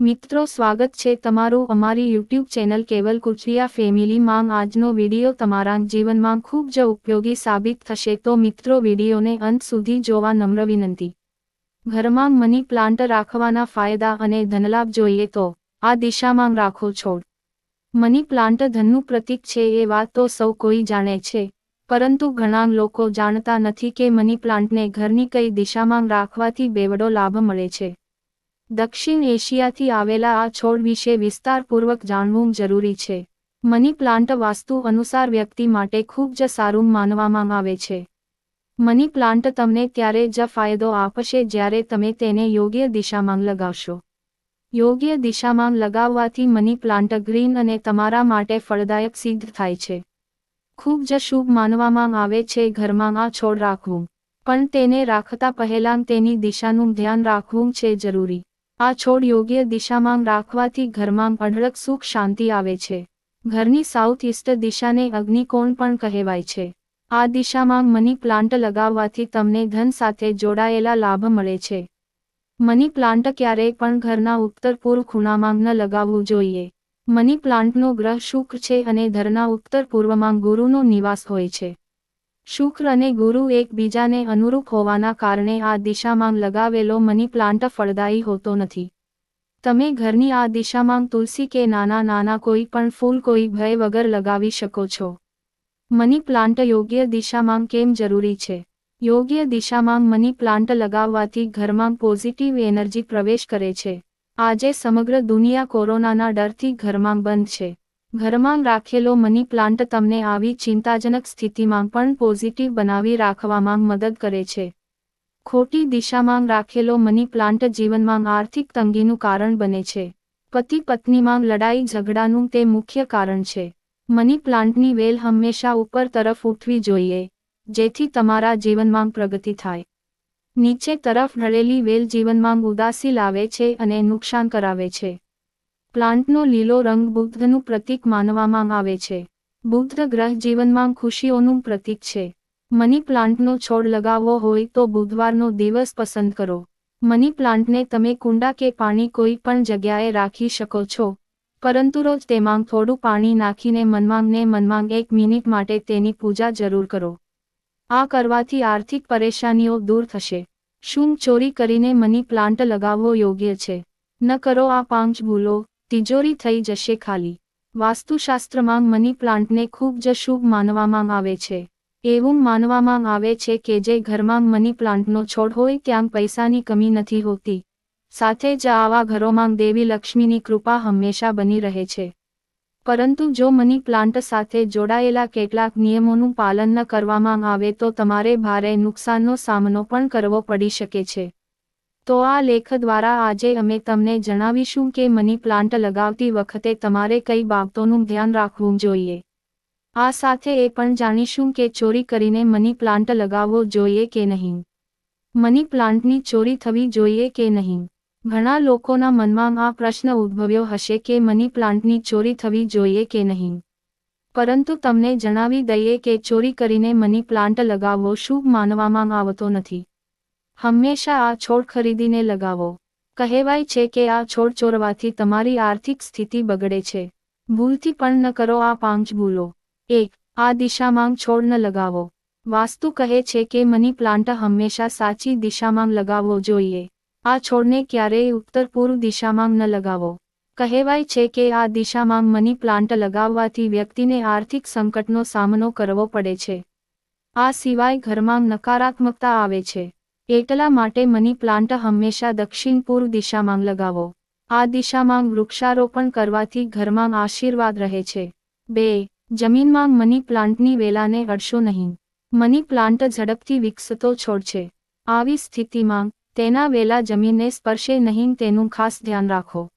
મિત્રો, સ્વાગત છે તમારું અમારી યુટ્યુબ ચેનલ કેવલ કુચરિયા ફેમિલી માં. આજનો વીડિયો તમારા જીવનમાં ખૂબ જ ઉપયોગી સાબિત થશે. તો મિત્રો, વિડીયોને અંત સુધી જોવા નમ્ર વિનંતી. ઘરમાં મની પ્લાન્ટ રાખવાના ફાયદા અને ધનલાભ જોઈએ તો આ દિશામાં રાખો છોડ. મની પ્લાન્ટ ધનનું પ્રતીક છે એ વાત તો સૌ કોઈ જાણે છે. પરંતુ ઘણા લોકો જાણતા નથી કે મની પ્લાન્ટને ઘરની કઈ દિશામાં રાખવાથી બેવડો લાભ મળે છે. દક્ષિણ એશિયાથી આવેલા આ છોડ વિશે વિસ્તારપૂર્વક જાણવું જરૂરી છે. મની પ્લાન્ટ વાસ્તુ અનુસાર વ્યક્તિ માટે ખૂબ જ સારું માનવામાં આવે છે. મની પ્લાન્ટ તમને ત્યારે જ ફાયદો આપશે જ્યારે તમે તેને યોગ્ય દિશામાં લગાવશો. યોગ્ય દિશામાં લગાવવાથી મની પ્લાન્ટ ગ્રીન અને તમારા માટે ફળદાયક સિદ્ધ થાય છે. ખૂબ જ શુભ માનવામાં આવે છે ઘરમાં આ છોડ રાખવું. પણ તેને રાખતા પહેલાં તેની દિશાનું ધ્યાન રાખવું છે જરૂરી. આ છોડ યોગ્ય દિશામાં રાખવાથી ઘરમાં અઢળક સુખ શાંતિ આવે છે. ઘરની સાઉથ ઇસ્ટ દિશાને અગ્નિકોણ પણ કહેવાય છે. આ દિશામાં મની પ્લાન્ટ લગાવવાથી તમને ધન સાથે જોડાયેલા લાભ મળે છે. મની પ્લાન્ટ ક્યારેય પણ ઘરના ઉત્તર પૂર્વ ખૂણામાં ન લગાવવું જોઈએ. મની પ્લાન્ટનો ગ્રહ શુક્ર છે અને ધરના ઉત્તર પૂર્વમાં ગુરુનો નિવાસ હોય છે. શુક્ર અને ગુરુ એકબીજાને અનુરૂપ હોવાના કારણે આ દિશામાં લગાવેલો મની પ્લાન્ટ ફળદાયી હોતો નથી. તમે ઘરની આ દિશામાં તુલસી કે નાના નાના કોઈ પણ ફૂલ કોઈ ભય વગર લગાવી શકો છો. મની પ્લાન્ટ યોગ્ય દિશામાં કેમ જરૂરી છે? યોગ્ય દિશામાં મની પ્લાન્ટ લગાવવાથી ઘરમાં પોઝિટિવ એનર્જી પ્રવેશ કરે છે. આજે સમગ્ર દુનિયા કોરોનાના ડરથી ઘરમાં બંધ છે. ઘરમાં રાખેલો મની પ્લાન્ટ તમને આવી ચિંતાજનક સ્થિતિમાં પણ પોઝિટિવ બનાવી રાખવામાં મદદ કરે છે. ખોટી દિશામાં રાખેલો મની પ્લાન્ટ જીવનમાં આર્થિક તંગીનું કારણ બને છે. પતિ પત્નીમાં લડાઈ ઝઘડાનું તે મુખ્ય કારણ છે. મની પ્લાન્ટની વેલ હંમેશા ઉપર તરફ ઉઠવી જોઈએ, જેથી તમારા જીવનમાં પ્રગતિ થાય. નીચે તરફ ઢળેલી વેલ જીવનમાં ઉદાસી લાવે છે અને નુકસાન કરાવે છે. પ્લાન્ટનો લીલો રંગ બુદ્ધનું પ્રતીક માનવામાં આવે છે. બુદ્ધ ગ્રહ જીવનમાં ખુશીઓનું પ્રતીક છે. મની પ્લાન્ટનો છોડ લગાવવો હોય તો બુધવારનો દિવસ પસંદ કરો. મની પ્લાન્ટને તમે કુંડા કે પાણી કોઈ પણ જગ્યાએ રાખી શકો છો. પરંતુ રોજ તેમાં થોડું પાણી નાખીને મનમાંગને મનમાંગ એક મિનિટ માટે તેની પૂજા જરૂર કરો. આ કરવાથી આર્થિક પરેશાનીઓ દૂર થશે. શું ચોરી કરીને મની પ્લાન્ટ લગાવવો યોગ્ય છે? ન કરો આ પાંચ ભૂલો. તિજોરી થઈ જશે ખાલી. વાસ્તુશાસ્ત્રમાં મની પ્લાન્ટને ખૂબ જ શુભ માનવામાં આવે છે. એવું માનવામાં આવે છે કે જે ઘરમાં મની પ્લાન્ટનો છોડ હોય ત્યાં પૈસાની કમી નથી હોતી. સાથે જ આવા ઘરોમાં દેવી લક્ષ્મીની કૃપા હંમેશા બની રહે છે. પરંતુ જો મની પ્લાન્ટ સાથે જોડાયેલા કેટલાક નિયમોનું પાલન ન કરવામાં આવે તો તમારે ભારે નુકસાનનો સામનો પણ કરવો પડી શકે છે. તો આ લેખ દ્વારા આજે અમે તમને જણાવીશું કે મની પ્લાન્ટ લગાવતી વખતે તમારે કઈ બાબતોનું ધ્યાન રાખવું જોઈએ. આ સાથે એ પણ જાણીશું કે ચોરી કરીને મની પ્લાન્ટ લગાવવો જોઈએ કે નહીં. મની પ્લાન્ટની ચોરી થવી જોઈએ કે નહીં? ઘણા લોકોના મનમાં આ પ્રશ્ન ઉદ્ભવ્યો હશે કે મની પ્લાન્ટની ચોરી થવી જોઈએ કે નહીં. પરંતુ તમને જણાવી દઈએ કે ચોરી કરીને મની પ્લાન્ટ લગાવવો શુભ માનવામાં આવતો નથી. હંમેશા આ છોડ ખરીદીને લગાવો. કહેવાય છે કે આ છોડ ચોરવાથી તમારી આર્થિક સ્થિતિ બગડે છે. ભૂલથી પણ ન કરો આ પાંચ ભૂલો. એક, આ દિશામાં છોડ ન લગાવો. વાસ્તુ કહે છે કે મની પ્લાન્ટ હંમેશા સાચી દિશામાં લગાવવો જોઈએ. આ છોડને ક્યારેય ઉત્તર પૂર્વ દિશામાં ન લગાવો. કહેવાય છે કે આ દિશામાં મની પ્લાન્ટ લગાવવાથી વ્યક્તિને આર્થિક સંકટનો સામનો કરવો પડે છે. આ સિવાય ઘરમાં નકારાત્મકતા આવે છે. એટલા માટે મની પ્લાન્ટ હંમેશા દક્ષિણ પૂર્વ દિશામાં લગાવો. આ દિશામાં વૃક્ષારોપણ કરવાથી ઘરમાં આશીર્વાદ રહે છે. બે, જમીનમાં મની પ્લાન્ટની વેલાને અડશો નહીં. મની પ્લાન્ટ ઝડપથી વિકસતો છોડ છે આવી સ્થિતિમાં તેના વેલા જમીનને સ્પર્શે નહીં તેનું ખાસ ધ્યાન રાખો.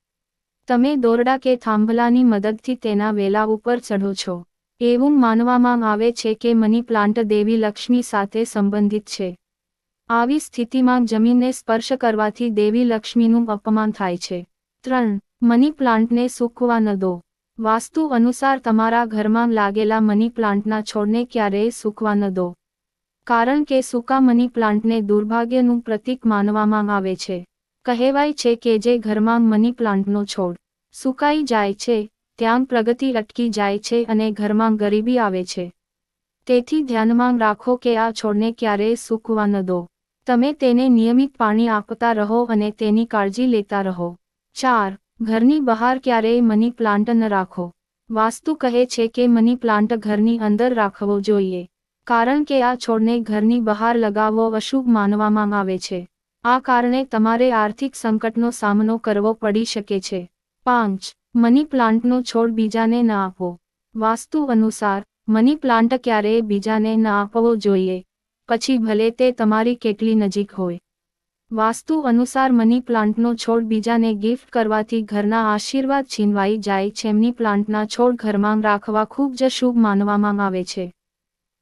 તમે દોરડા કે થાંભલાની મદદથી તેના વેલા ઉપર ચઢો છો. એવું માનવામાં આવે છે કે મની પ્લાન્ટ દેવી લક્ષ્મી સાથે સંબંધિત છે. આવી સ્થિતિમાં જમીનને સ્પર્શ કરવાથી દેવી લક્ષ્મીનું અપમાન થાય છે. ત્રણ, મની પ્લાન્ટને સૂકવા ન દો. વાસ્તુ અનુસાર તમારા ઘરમાં લાગેલા મની પ્લાન્ટના છોડને ક્યારેય સૂકવા ન દો. કારણ કે સૂકા મની પ્લાન્ટને દુર્ભાગ્યનું પ્રતીક માનવામાં આવે છે. કહેવાય છે કે જે ઘરમાં મની પ્લાન્ટનો છોડ સુકાઈ જાય છે, ત્યાં પ્રગતિ અટકી જાય છે અને ઘરમાં ગરીબી આવે છે. તેથી ધ્યાનમાં રાખો કે આ છોડને ક્યારેય સૂકવા ન દો. તમે તેને નિયમિત પાણી આપતા રહો અને તેની કાળજી લેતા રહો. ચાર, ઘરની બહાર ક્યારેય મની પ્લાન્ટ ન રાખો. વાસ્તુ કહે છે કે મની પ્લાન્ટ ઘરની અંદર રાખવો જોઈએ. કારણ કે આ છોડને ઘરની બહાર લગાવવો અશુભ માનવામાં આવે છે. આ કારણે તમારે આર્થિક સંકટનો સામનો કરવો પડી શકે છે. પાંચ, મની પ્લાન્ટનો છોડ બીજાને ન આપો. વાસ્તુ અનુસાર, મની પ્લાન્ટ ક્યારેય બીજાને ન આપવો જોઈએ. પછી ભલે તે તમારી કેટલી નજીક હોય. વાસ્તુ અનુસાર મની પ્લાન્ટનો છોડ બીજાને ગિફ્ટ કરવાથી ઘરના આશીર્વાદ છીનવાઈ જાય છે. મની પ્લાન્ટના છોડ ઘરમાં રાખવા ખૂબ જ શુભ માનવામાં આવે છે.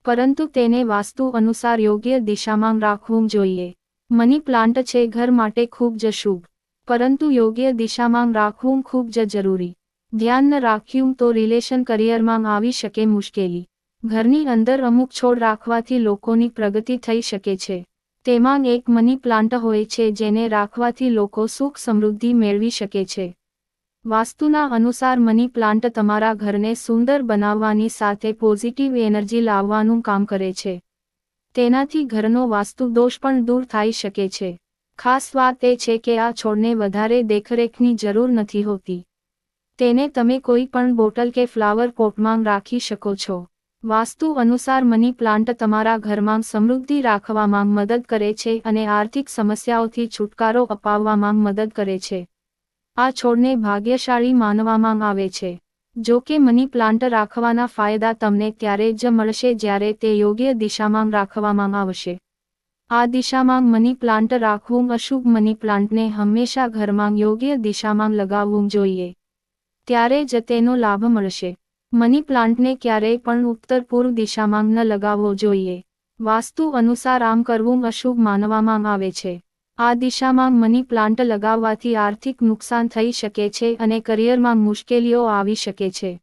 પરંતુ તેને વાસ્તુ અનુસાર યોગ્ય દિશામાં રાખવું જોઈએ. મની પ્લાન્ટ છે ઘર માટે ખૂબ જ શુભ. પરંતુ યોગ્ય દિશામાં રાખવું ખૂબ જ જરૂરી. ધ્યાન ન રાખ્યું તો રિલેશન કરિયરમાં આવી શકે મુશ્કેલી. ઘરની અંદર અમુક છોડ રાખવાથી લોકોની પ્રગતિ થઈ શકે છે. તેમાં એક મની પ્લાન્ટ હોય છે જેને રાખવાથી લોકો સુખ સમૃદ્ધિ મેળવી શકે છે. વાસ્તુના અનુસાર મની પ્લાન્ટ તમારા ઘરને સુંદર બનાવવાની સાથે પોઝિટિવ એનર્જી લાવવાનું કામ કરે છે. તેનાથી ઘરનો વાસ્તુ દોષ પણ દૂર થઈ શકે છે. ખાસ વાત એ છે કે આ છોડને વધારે દેખરેખની જરૂર નથી હોતી. તેને તમે કોઈ પણ બોટલ કે ફ્લાવર પોટમાં રાખી શકો છો. વાસ્તુ અનુસાર મની પ્લાન્ટ તમારા ઘરમાં સમૃદ્ધિ રાખવામાં મદદ કરે છે અને આર્થિક સમસ્યાઓથી છુટકારો અપાવવામાં મદદ કરે છે. આ છોડને ભાગ્યશાળી માનવામાં આવે છે. જો કે મની પ્લાન્ટ રાખવાના ફાયદા તમને ત્યારે જ મળશે જ્યારે તે યોગ્ય દિશામાં રાખવામાં આવશે. આ દિશામાં મની પ્લાન્ટ રાખવું અશુભ મની પ્લાન્ટને હંમેશા ઘરમાં યોગ્ય દિશામાં લગાવવું જોઈએ. ત્યારે જ તેનો લાભ મળશે. મની પ્લાન્ટને ક્યારેય પણ ઉત્તર પૂર્વ દિશામાં ન લગાવવો જોઈએ. વાસ્તુ અનુસાર આમ કરવું અશુભ માનવામાં આવે છે. આ દિશામાં મની પ્લાન્ટ લગાવવાથી આર્થિક નુકસાન થઈ શકે છે અને કરિયરમાં મુશ્કેલીઓ આવી શકે છે.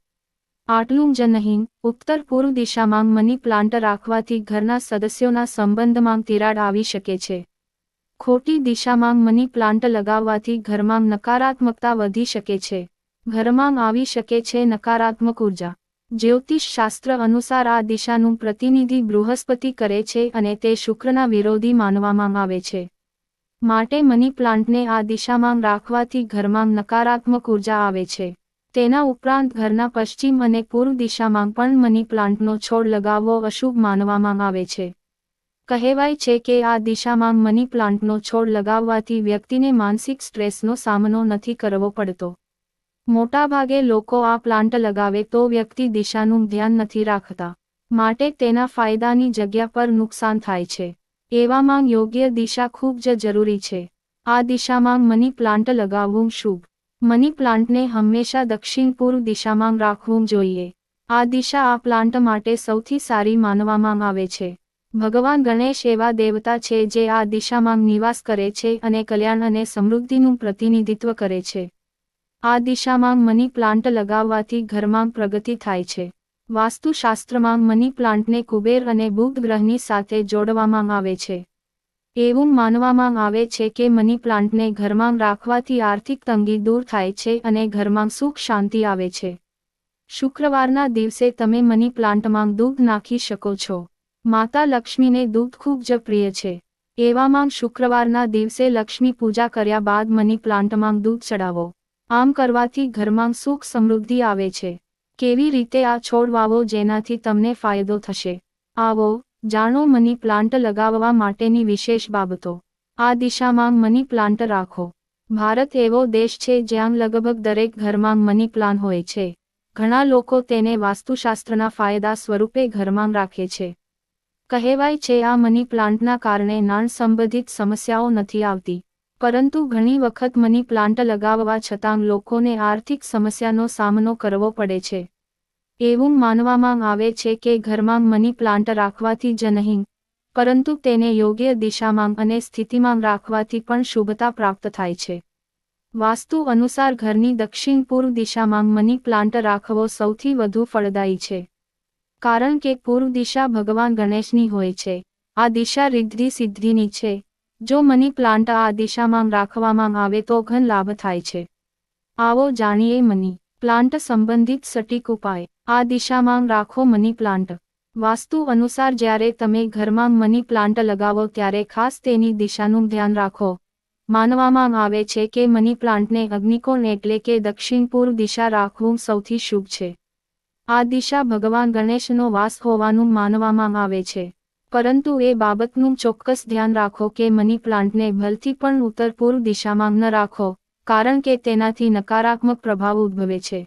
આટલું જ નહીં, ઉત્તર પૂર્વ દિશામાં મની પ્લાન્ટ રાખવાથી ઘરના સદસ્યોના સંબંધમાં તિરાડ આવી શકે છે. ખોટી દિશામાં મની પ્લાન્ટ લગાવવાથી ઘરમાં નકારાત્મકતા વધી શકે છે. ઘરમાં આવી શકે છે નકારાત્મક ઊર્જા. જ્યોતિષ શાસ્ત્ર અનુસાર આ દિશાનું પ્રતિનિધિ બૃહસ્પતિ કરે છે અને તે શુક્રના વિરોધી માનવામાં આવે છે. માટે મની પ્લાન્ટને આ દિશામાં રાખવાથી ઘરમાં નકારાત્મક ઊર્જા આવે છે. તેના ઉપરાંત ઘરના પશ્ચિમ અને પૂર્વ દિશામાં પણ મની પ્લાન્ટનો છોડ લગાવવો અશુભ માનવામાં આવે છે. કહેવાય છે કે આ દિશામાં મની પ્લાન્ટનો છોડ લગાવવાથી વ્યક્તિને માનસિક સ્ટ્રેસનો સામનો નથી કરવો પડતો. મોટાભાગે લોકો આ પ્લાન્ટ લગાવે તો વ્યક્તિ દિશાનું ધ્યાન નથી રાખતા. માટે તેના ફાયદાની જગ્યા પર નુકસાન થાય છે. એવામાં યોગ્ય દિશા ખૂબ જ જરૂરી છે. આ દિશામાં મની પ્લાન્ટ લગાવવું શુભ. મની પ્લાન્ટને હંમેશા દક્ષિણ પૂર્વ દિશામાં રાખવું જોઈએ. આ દિશા આ પ્લાન્ટ માટે સૌથી સારી માનવામાં આવે છે. ભગવાન ગણેશ એવા દેવતા છે જે આ દિશામાં નિવાસ કરે છે અને કલ્યાણ અને સમૃદ્ધિનું પ્રતિનિધિત્વ કરે છે. આ દિશામાં મની પ્લાન્ટ લગાવવાથી ઘરમાં પ્રગતિ થાય છે. વાસ્તુશાસ્ત્રમાં મની પ્લાન્ટને કુબેર અને બુધ ગ્રહની સાથે જોડવામાં આવે છે. એવું માનવામાં આવે છે કે મની પ્લાન્ટને ઘરમાં રાખવાથી આર્થિક તંગી દૂર થાય છે અને ઘરમાં સુખ શાંતિ આવે છે. શુક્રવારના દિવસે તમે મની પ્લાન્ટમાં દૂધ નાખી શકો છો. માતા લક્ષ્મીને દૂધ ખૂબ જ પ્રિય છે. એવામાં શુક્રવારના દિવસે લક્ષ્મી પૂજા કર્યા બાદ મની પ્લાન્ટમાં દૂધ ચડાવો. આમ કરવાથી ઘરમાં સુખ સમૃદ્ધિ આવે છે. કેવી રીતે આ છોડ વાવો જેનાથી તમને ફાયદો થશે? આવો, જાણો મની પ્લાન્ટ લગાવવા માટેની વિશેષ બાબતો. આ દિશામાં મની પ્લાન્ટ રાખો. ભારત એવો દેશ છે જ્યાં લગભગ દરેક ઘરમાં મની પ્લાન હોય છે. ઘણા લોકો તેને વાસ્તુશાસ્ત્રના ફાયદા સ્વરૂપે ઘરમાં રાખે છે. કહેવાય છે આ મની પ્લાન્ટના કારણે નાણ સંબંધિત સમસ્યાઓ નથી આવતી. પરંતુ ઘણી વખત મની પ્લાન્ટ લગાવવા છતાં લોકોને આર્થિક સમસ્યાનો સામનો કરવો પડે છે. એવું માનવામાં આવે છે કે ઘરમાં મની પ્લાન્ટ રાખવાથી જ નહીં, પરંતુ તેને યોગ્ય દિશામાં અને સ્થિતિમાં રાખવાથી પણ શુભતા પ્રાપ્ત થાય છે. વાસ્તુ અનુસાર ઘરની દક્ષિણ પૂર્વ દિશામાં મની પ્લાન્ટ રાખવો સૌથી વધુ ફળદાયી છે. કારણ કે પૂર્વ દિશા ભગવાન ગણેશની હોય છે. આ દિશા રિદ્ધિ સિદ્ધિની છે. જો મની પ્લાન્ટ આ દિશામાં રાખવામાં આવે તો ઘન લાભ થાય છે. આવો જાણીએ મની પ્લાન્ટ સંબંધિત સટીક ઉપાય. આ દિશામાં રાખો મની પ્લાન્ટ. વાસ્તુ અનુસાર જ્યારે તમે ઘરમાં મની પ્લાન્ટ લગાવો ત્યારે ખાસ તેની દિશાનું ધ્યાન રાખો. માનવામાં આવે છે કે મની પ્લાન્ટને અગ્નિકોણ એટલે કે દક્ષિણ પૂર્વ દિશા રાખવું સૌથી શુભ છે. આ દિશા ભગવાન ગણેશનો વાસ હોવાનું માનવામાં આવે છે. પરંતુ એ બાબતનું ચોક્કસ ધ્યાન રાખો કે મની પ્લાન્ટને ભલથી પણ ઉત્તર પૂર્વ દિશામાં ન રાખો, કારણ કે તેનાથી નકારાત્મક પ્રભાવ ઉદ્ભવે છે.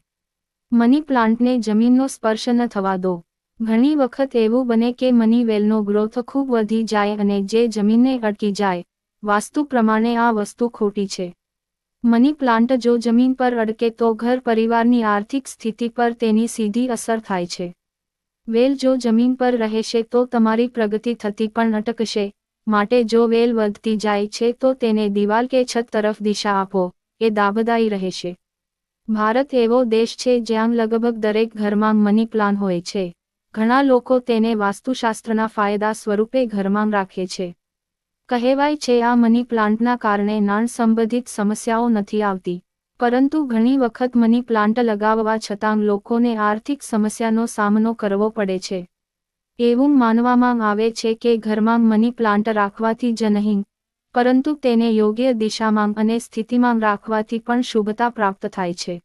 મની પ્લાન્ટને જમીનનો સ્પર્શ ન થવા દો. ઘણી વખત એવું બને કે મની વેલનો ગ્રોથ ખૂબ વધી જાય અને જે જમીનને અટકી જાય, વાસ્તુ પ્રમાણે આ વસ્તુ ખોટી છે. મની પ્લાન્ટ જો જમીન પર અડકે તો ઘર પરિવારની આર્થિક સ્થિતિ પર તેની સીધી અસર થાય છે. વેલ જો જમીન પર રહેશે તો તમારી પ્રગતિ થતી પણ અટકશે. માટે જો વેલ વધતી જાય છે તો તેને દિવાલ કે છત તરફ દિશા આપો, એ દાબદાયી રહેશે ભારત એવો દેશ છે જ્યાં લગભગ દરેક ઘરમાં મની પ્લાન હોય છે. ઘણા લોકો તેને વાસ્તુશાસ્ત્રના ફાયદા સ્વરૂપે ઘરમાં રાખે છે. કહેવાય છે આ મની પ્લાન્ટના કારણે નાણ સંબંધિત સમસ્યાઓ નથી આવતી. પરંતુ ઘણી વખત મની પ્લાન્ટ લગાવવા છતાં લોકોને આર્થિક સમસ્યાનો સામનો કરવો પડે છે. એવું માનવામાં આવે છે કે ઘરમાં મની પ્લાન્ટ રાખવાથી જ નહીં, પરંતુ તેને યોગ્ય દિશામાં અને સ્થિતિમાં રાખવાથી પણ શુભતા પ્રાપ્ત થાય છે.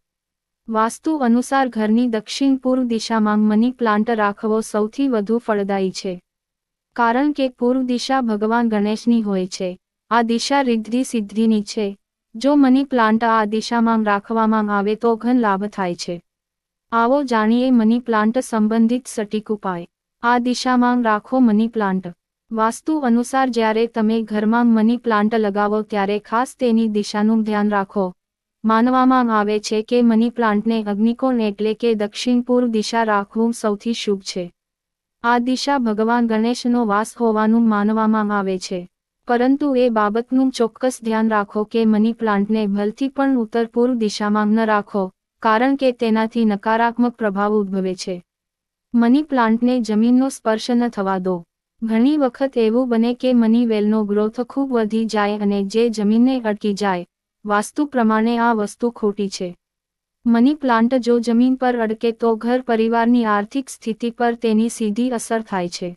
વાસ્તુ અનુસાર ઘરની દક્ષિણ પૂર્વ દિશામાં મની પ્લાન્ટ રાખવો સૌથી વધુ ફળદાયી છે. કારણ કે પૂર્વ દિશા ભગવાન ગણેશની હોય છે. આ દિશા રિદ્ધિ સિદ્ધિની છે. જો મની પ્લાન્ટ આ દિશામાં રાખવામાં આવે તો ઘન લાભ થાય છે. આવો જાણીએ મની પ્લાન્ટ સંબંધિત સટીક ઉપાય. આ દિશામાં રાખો મની પ્લાન્ટ. વાસ્તુ અનુસાર જ્યારે તમે ઘરમાં મની પ્લાન્ટ લગાવો ત્યારે ખાસ તેની દિશાનું ધ્યાન રાખો. માનવામાં આવે છે કે મની પ્લાન્ટને અગ્નિકોણ એટલે કે દક્ષિણ પૂર્વ દિશા રાખવું સૌથી શુભ છે. આ દિશા ભગવાન ગણેશનો વાસ હોવાનું માનવામાં આવે છે. પરંતુ એ બાબતનું ચોક્કસ ધ્યાન રાખો કે મની પ્લાન્ટને ભલથી પણ ઉત્તર પૂર્વ દિશામાં ન રાખો, કારણ કે તેનાથી નકારાત્મક પ્રભાવ ઉદ્ભવે છે. મની પ્લાન્ટને જમીનનો સ્પર્શ ન થવા દો. ઘણી વખત એવું બને કે મની વેલનો ગ્રોથ ખૂબ વધી જાય અને જે જમીનને અટકી જાય, વાસ્તુ પ્રમાણે આ વસ્તુ ખોટી છે. મની પ્લાન્ટ જો જમીન પર અડકે તો ઘર પરિવારની આર્થિક સ્થિતિ પર તેની સીધી અસર થાય છે.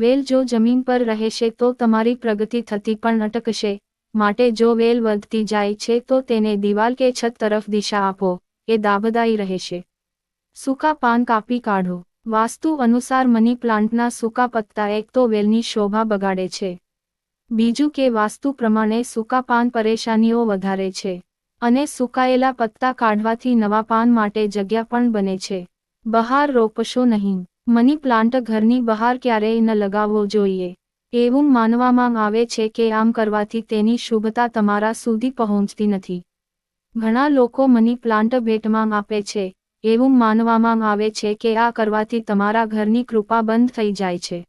વેલ જો જમીન પર રહેશે તો તમારી પ્રગતિ થતી પણ અટકશે. માટે જો વેલ વધતી જાય છે તો તેને દિવાલ કે છત તરફ દિશા આપો, એ દાબદાયી રહેશે. સૂકા પાન કાપી કાઢો. વાસ્તુ અનુસાર મની પ્લાન્ટના સૂકા પત્તા એક તો વેલની શોભા બગાડે છે. બીજું કે વાસ્તુ પ્રમાણે સૂકા પાન પરેશાનીઓ વધારે છે. અને સુકાયેલા પત્તા કાઢવાથી નવા પાન માટે જગ્યા પણ બને છે. બહાર રોપશો નહીં. મની પ્લાન્ટ ઘરની બહાર ક્યારેય ન લગાવવો જોઈએ. એવું માનવામાં આવે છે કે આમ કરવાથી તેની શુભતા તમારા સુધી પહોંચતી નથી. ઘણા લોકો મની પ્લાન્ટ ભેટમાં આપે છે. એવું માનવામાં આવે છે કે આ કરવાથી તમારા ઘરની કૃપા બંધ થઈ જાય છે.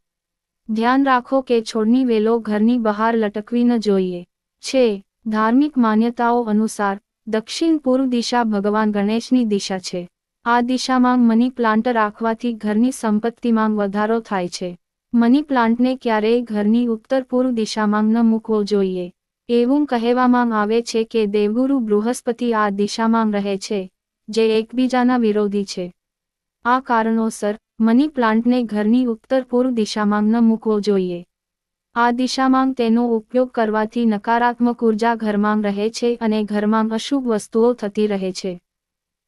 ધ્યાન રાખો કે છોડની વેલો ઘરની બહાર લટકવી ન જોઈએ. છે, ધાર્મિક માન્યતાઓ અનુસાર, દક્ષિણ પૂર્વ દિશા ભગવાન ગણેશની દિશા છે. આ દિશામાં મની પ્લાન્ટ રાખવાથી ઘરની સંપત્તિમાં વધારો થાય છે. મની પ્લાન્ટને ક્યારેય ઘરની ઉત્તર પૂર્વ દિશામાં ન મૂકવો જોઈએ. એવું કહેવામાં આવે છે કે દેવગુરુ બૃહસ્પતિ આ દિશામાં રહે છે, જે એકબીજાના વિરોધી છે. આ કારણોસર, મની પ્લાન્ટને ઘરની ઉત્તર પૂર્વ દિશામાં ન મૂકવો જોઈએ. આ દિશામાં તેનો ઉપયોગ કરવાથી નકારાત્મક ઊર્જા ઘરમાં રહે છે અને ઘરમાં અશુભ વસ્તુઓ થતી રહે છે.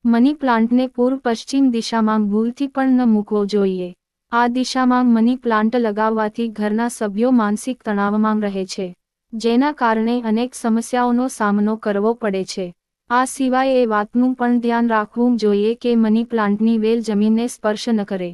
મની પ્લાન્ટને પૂર્વ પશ્ચિમ દિશામાં ભૂલથી પણ ન મૂકવો જોઈએ. આ દિશામાં મની પ્લાન્ટ લગાવવાથી ઘરના સભ્યો માનસિક તણાવમાં રહે છે, જેના કારણે અનેક સમસ્યાઓનો સામનો કરવો પડે છે. આ સિવાય એ વાતનું પણ ધ્યાન રાખવું જોઈએ કે મની પ્લાન્ટની વેલ જમીનને સ્પર્શ ન કરે.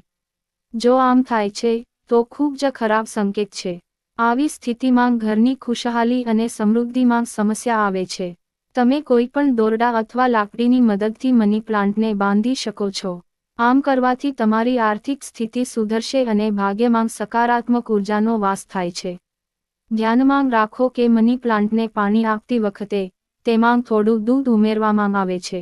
જો આમ થાય છે, તો ખૂબ જ ખરાબ સંકેત છે. આવી સ્થિતિમાં ઘરની ખુશહાલી અને સમૃદ્ધિમાં સમસ્યા આવે છે. તમે કોઈ પણ દોરડા અથવા લાકડીની મદદથી મની પ્લાન્ટને બાંધી શકો છો. આમ કરવાથી તમારી આર્થિક સ્થિતિ સુધરશે અને ભાગ્યમાં સકારાત્મક ઉર્જાનો વાસ થાય છે. ધ્યાનમાં રાખો કે મની પ્લાન્ટને પાણી આપતી વખતે તેમાં થોડું દૂધ ઉમેરવામાં આવે છે.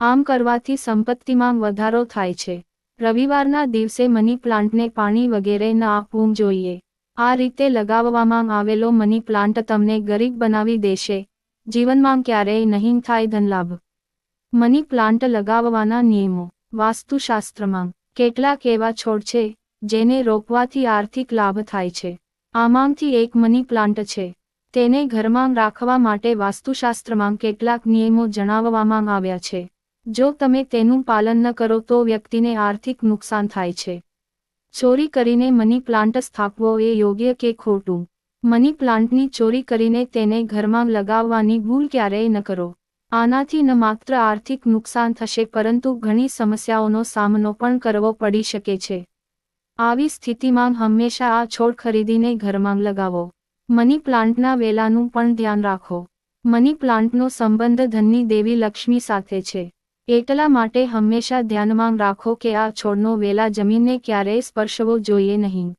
આમ કરવાથી સંપત્તિમાં વધારો થાય છે. રવિવારના દિવસે મની પ્લાન્ટને પાણી વગેરે ન આપવું જોઈએ. આ રીતે લગાવવામાં આવેલો મની પ્લાન્ટ તમને ગરીબ બનાવી દેશે જીવનમાં ક્યારેય નહીં થાય ધનલાભ. મની પ્લાન્ટ લગાવવાના નિયમો. વાસ્તુશાસ્ત્રમાં, કેટલાક એવા છોડ છે, જેને રોપવાથી આર્થિક લાભ થાય છે. આમાંથી એક મની પ્લાન્ટ છે. તેને ઘરમાં રાખવા માટે વાસ્તુશાસ્ત્રમાં કેટલાક નિયમો જણાવવામાં આવ્યા છે. જો તમે તેનું પાલન ન કરો તો વ્યક્તિને આર્થિક નુકસાન થાય છે. ચોરી કરીને મની પ્લાન્ટ સ્થાપવો એ યોગ્ય કે ખોટું? મની પ્લાન્ટની ચોરી કરીને તેને ઘરમાં લગાવવાની ભૂલ ક્યારેય ન કરો. આનાથી ન માત્ર આર્થિક નુકસાન થશે, પરંતુ ઘણી સમસ્યાઓનો સામનો પણ કરવો પડી શકે છે. આવી સ્થિતિમાં હંમેશા આ છોડ ખરીદીને ઘરમાં લગાવો. મની પ્લાન્ટના વેલાનું પણ ધ્યાન રાખો. મની પ્લાન્ટનો સંબંધ ધનની દેવી લક્ષ્મી સાથે છે. એટલા માટે હંમેશા ધ્યાનમાં રાખો કે આ છોડનો વેલા જમીનને ક્યારેય સ્પર્શવો જોઈએ નહીં.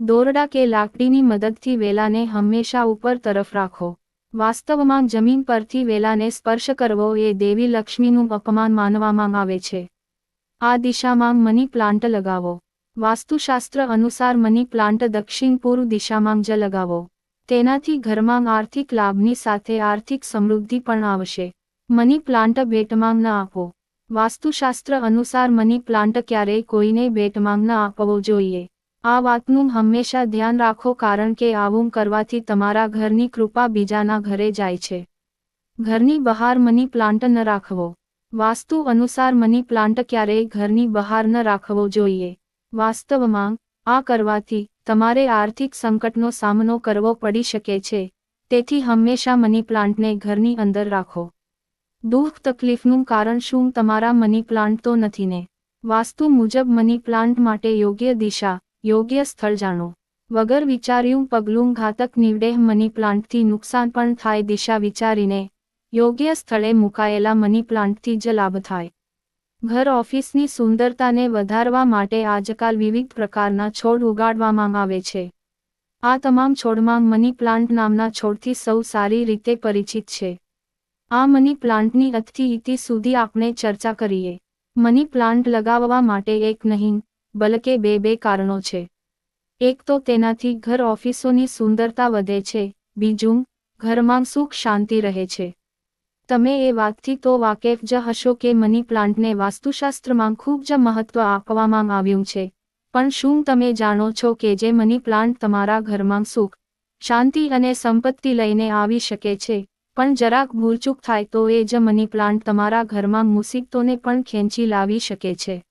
દોરડા કે લાકડીની મદદથી વેલાને હંમેશા ઉપર તરફ રાખો. વાસ્તવમાં જમીન પરથી વેલાને સ્પર્શ કરવો એ દેવી લક્ષ્મીનું અપમાન માનવામાં આવે છે. આ દિશામાં મની પ્લાન્ટ લગાવો. વાસ્તુશાસ્ત્ર અનુસાર મની પ્લાન્ટ દક્ષિણ પૂર્વ દિશામાં જ લગાવો. તેનાથી ઘરમાં આર્થિક લાભની સાથે આર્થિક સમૃદ્ધિ પણ આવશે. મની પ્લાન્ટ ભેટમાં ન આપો. વાસ્તુશાસ્ત્ર અનુસાર મની પ્લાન્ટ ક્યારેય કોઈને ભેટમાં ન આપવો જોઈએ. આ વાતનું હંમેશા ધ્યાન રાખો કારણ કે આવું કરવાથી તમારા ઘરની કૃપા બીજાના ઘરે જાય છે. ઘરની બહાર મની પ્લાન્ટ ન રાખવો. વાસ્તુ અનુસાર મની પ્લાન્ટ ક્યારેય ઘરની બહાર ન રાખવો જોઈએ. વાસ્તવમાં, આ કરવાથી તમારે આર્થિક સંકટનો સામનો કરવો પડી શકે છે. તેથી હંમેશા મની પ્લાન્ટને ઘરની અંદર રાખો. દુઃખ તકલીફનું કારણ શું? તમારા મની પ્લાન્ટ તો નથી ને? વાસ્તુ મુજબ મની પ્લાન્ટ માટે યોગ્ય દિશા યોગ્ય સ્થળ જાણો. વગર વિચાર્યું પગલું ઘાતક નીવડે મની પ્લાન્ટથી નુકસાન પણ થાય દિશા વિચારીને યોગ્ય સ્થળે મુકાયેલા મની પ્લાન્ટથી જ લાભ થાય. ઘર ઓફિસની સુંદરતાને વધારવા માટે આજકાલ વિવિધ પ્રકારના છોડ ઉગાડવામાં આવે છે. આ તમામ છોડમાં મની પ્લાન્ટ નામના છોડથી સૌ સારી રીતે પરિચિત છે. આ મની પ્લાન્ટની અથથી ઇતિ સુધી આપણે ચર્ચા કરીએ. મની પ્લાન્ટ લગાવવા માટે એક નહીં બલકે બે બે કારણો છે. એક તો તેનાથી ઘર ઓફિસોની સુંદરતા વધે છે, બીજું, ઘરમાં સુખ શાંતિ રહે છે. તમે એ વાતથી તો વાકેફ જ હશો કે મની પ્લાન્ટને વાસ્તુશાસ્ત્રમાં ખૂબ જ મહત્વ આપવામાં આવ્યું છે. પણ શું તમે જાણો છો કે જે મની પ્લાન્ટ તમારા ઘરમાં સુખ, શાંતિ અને સંપત્તિ લઈને આવી શકે છે, પણ જરાક ભૂલચૂક થાય તો એ જ મની પ્લાન્ટ તમારા ઘરમાં મુસીબતોને પણ ખેંચી લાવી શકે છે.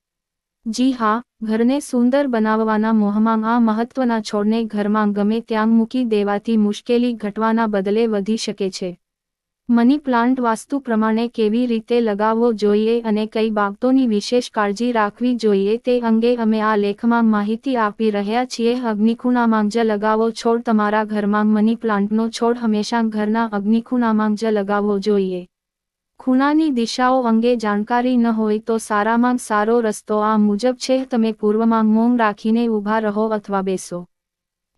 જી હા, ઘરને સુંદર બનાવવાના મોહમાં આ મહત્વના છોડને ઘરમાં ગમે ત્યાં મૂકી દેવાથી મુશ્કેલી ઘટવાના બદલે વધી શકે છે. મની પ્લાન્ટ વાસ્તુ પ્રમાણે કેવી રીતે લગાવવો જોઈએ અને કઈ બાબતોની વિશેષ કાળજી રાખવી જોઈએ તે અંગે અમે આ લેખમાં માહિતી આપી રહ્યા છીએ. અગ્નિખૂણામાં જ લગાવો છોડ તમારા ઘરમાં મની પ્લાન્ટનો છોડ હંમેશા ઘરના અગ્નિખૂણામાં જ લગાવવો જોઈએ. ખૂણાની દિશાઓ અંગે જાણકારી ન હોય તો સારામાં સારો રસ્તો આ મુજબ છે, તમે પૂર્વમાં મોંગ રાખીને ઊભા રહો અથવા બેસો.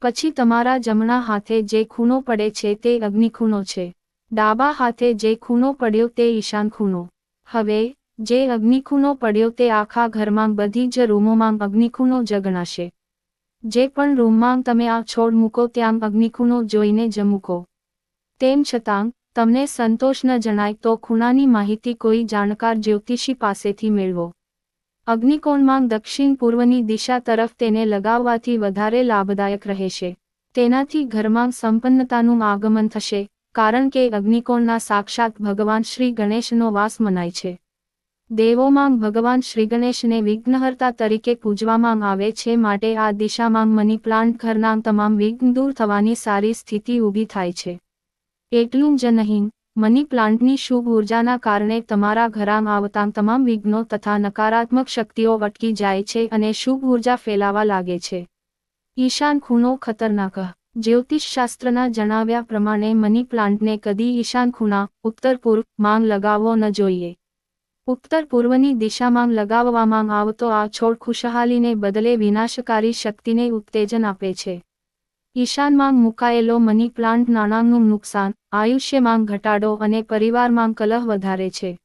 પછી તમારા જમણા હાથે જે ખૂણો પડે છે તે અગ્નિખૂણો છે. ડાબા હાથે જે ખૂણો પડ્યો તે ઈશાન ખૂણો. હવે, જે અગ્નિખૂણો પડ્યો તે આખા ઘરમાં બધી જ રૂમોમાં અગ્નિખૂણો જ ગણાશે જે પણ રૂમમાં તમે આ છોડ મૂકો ત્યાં અગ્નિખૂણો જોઈને જ મૂકો. તેમ છતાં તમને સંતોષ ન જણાય તો ખૂણાની માહિતી કોઈ જાણકાર જ્યોતિષી પાસેથી મેળવો. અગ્નિકોણમાં દક્ષિણ પૂર્વની દિશા તરફ તેને લગાવવાથી વધારે લાભદાયક રહેશે. તેનાથી ઘરમાં સંપન્નતાનું આગમન થશે, કારણ કે અગ્નિકોણના સાક્ષાત ભગવાન શ્રી ગણેશનો વાસ મનાય છે. દેવોમાં ભગવાન શ્રી ગણેશને વિઘ્નહર્તા તરીકે પૂજવામાં આવે છે માટે આ દિશામાં મની પ્લાન્ટ ઘરના તમામ વિઘ્ન દૂર થવાની સારી સ્થિતિ ઊભી થાય છે. એટલું જ નહીં, મની પ્લાન્ટની શુભ ઉર્જાના કારણે તમારા ઘરમાં આવતા તમામ વિઘ્નો તથા નકારાત્મક શક્તિઓ વટકી જાય છે અને શુભ ઊર્જા ફેલાવા લાગે છે. ઈશાન ખૂણો ખતરનાક. જ્યોતિષશાસ્ત્રના જણાવ્યા પ્રમાણે મની પ્લાન્ટને કદી ઈશાન ખૂણા, ઉત્તર પૂર્વ માંગ લગાવવો ન જોઈએ. ઉત્તર પૂર્વની દિશામાં લગાવવામાં આવતો આ છોડ ખુશહાલીને બદલે વિનાશકારી શક્તિને ઉત્તેજન આપે છે. ઈશાનમાં મુકાયેલો મની પ્લાન્ટ નાણાંનું નુકસાન, આયુષ્યમાં ઘટાડો અને પરિવારમાં કલહ વધારે છે.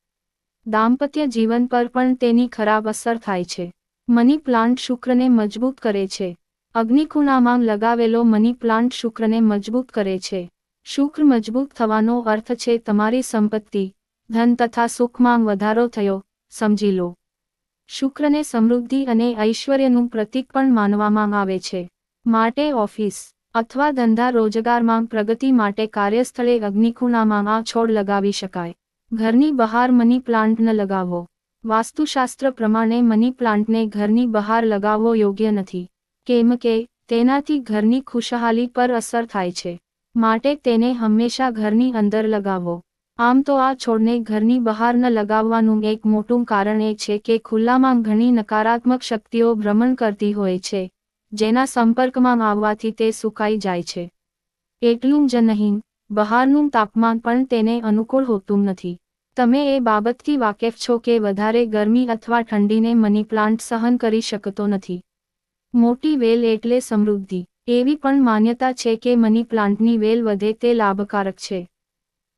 દાંપત્ય જીવન પર પણ તેની ખરાબ અસર થાય છે. મની પ્લાન્ટ શુક્રને મજબૂત કરે છે. અગ્નિકુણામાં લગાવેલો મની પ્લાન્ટ શુક્રને મજબૂત કરે છે. શુક્ર મજબૂત થવાનો અર્થ છે તમારી સંપત્તિ, ધન તથા સુખમાં વધારો થયો, સમજી લો. શુક્રને સમૃદ્ધિ અને ઐશ્વર્યનું પ્રતીક પણ માનવામાં આવે છે. માટે ઓફિસ અથવા ધંધા રોજગારમાં પ્રગતિ માટે કાર્યસ્થળે અગ્નિખૂણામાં આ છોડ લગાવી શકાય. ઘરની બહાર મની પ્લાન્ટ ન લગાવો. વાસ્તુશાસ્ત્ર પ્રમાણે મની પ્લાન્ટને ઘરની બહાર લગાવવો યોગ્ય નથી. કેમ કે, તેનાથી ઘરની ખુશહાલી પર અસર થાય છે. માટે તેને હંમેશા ઘરની અંદર લગાવો. આમ તો આ છોડને ઘરની બહાર ન લગાવવાનું એક મોટું કારણ એ છે કે ખુલ્લામાં ઘણી નકારાત્મક શક્તિઓ ભ્રમણ કરતી હોય છે. જેના સંપર્કમાં આવવાથી તે સુકાઈ જાય છે. એટલું જ નહીં, બહારનું તાપમાન પણ તેને અનુકૂળ હોતું નથી. તમે એ બાબતથી વાકેફ છો કે વધારે ગરમી અથવા ઠંડીને મની પ્લાન્ટ સહન કરી શકતો નથી. મોટી વેલ એટલે સમૃદ્ધિ. એવી પણ માન્યતા છે કે મની પ્લાન્ટની વેલ વધે તે લાભકારક છે.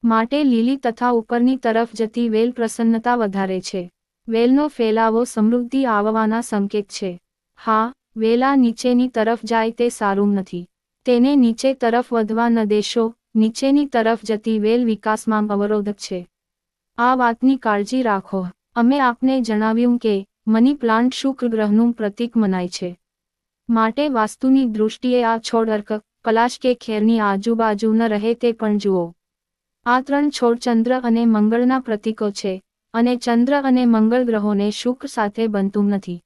માટે લીલી તથા ઉપરની તરફ જતી વેલ પ્રસન્નતા વધારે છે. વેલનો ફેલાવો સમૃદ્ધિ આવવાના સંકેત છે. હા વેલા નીચેની તરફ જાય તે સારું નથી. તેને નીચે તરફ વધવા ન દેશો, નીચેની તરફ જતી વેલ વિકાસમાં અવરોધક છે. આ વાતની કાળજી રાખો. અમે આપને જણાવ્યું કે, મની પ્લાન્ટ શુક્ર ગ્રહનું પ્રતીક મનાય છે. માટે વાસ્તુની દૃષ્ટિએ આ છોડ અર્ક, કલાશ કે ખેરની આજુબાજુ ન રહે તે પણ જુઓ. આ ત્રણ છોડ ચંદ્ર અને મંગળના પ્રતીકો છે, અને ચંદ્ર અને મંગળ ગ્રહોને શુક્ર સાથે બનતું નથી.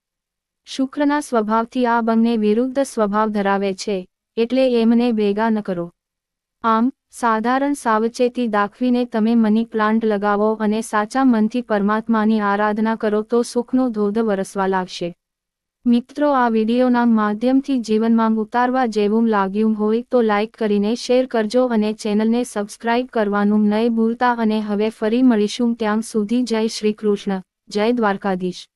શુક્રના સ્વભાવથી આ બંને વિરુદ્ધ સ્વભાવ ધરાવે છે, એટલે એમને ભેગા ન કરો. આમ, સાધારણ સાવચેતી દાખવીને તમે મની પ્લાન્ટ લગાવો અને સાચા મનથી પરમાત્માની આરાધના કરો તો સુખનો ધોધ વરસવા લાગશે. મિત્રો, આ વિડીયોના માધ્યમથી જીવનમાં ઉતારવા જેવું લાગ્યું હોય તો લાઇક કરીને શેર કરજો અને ચેનલને સબસ્ક્રાઇબ કરવાનું નહીં ભૂલતા અને હવે ફરી મળીશું ત્યાં સુધી જય શ્રી કૃષ્ણ, જય દ્વારકાધીશ.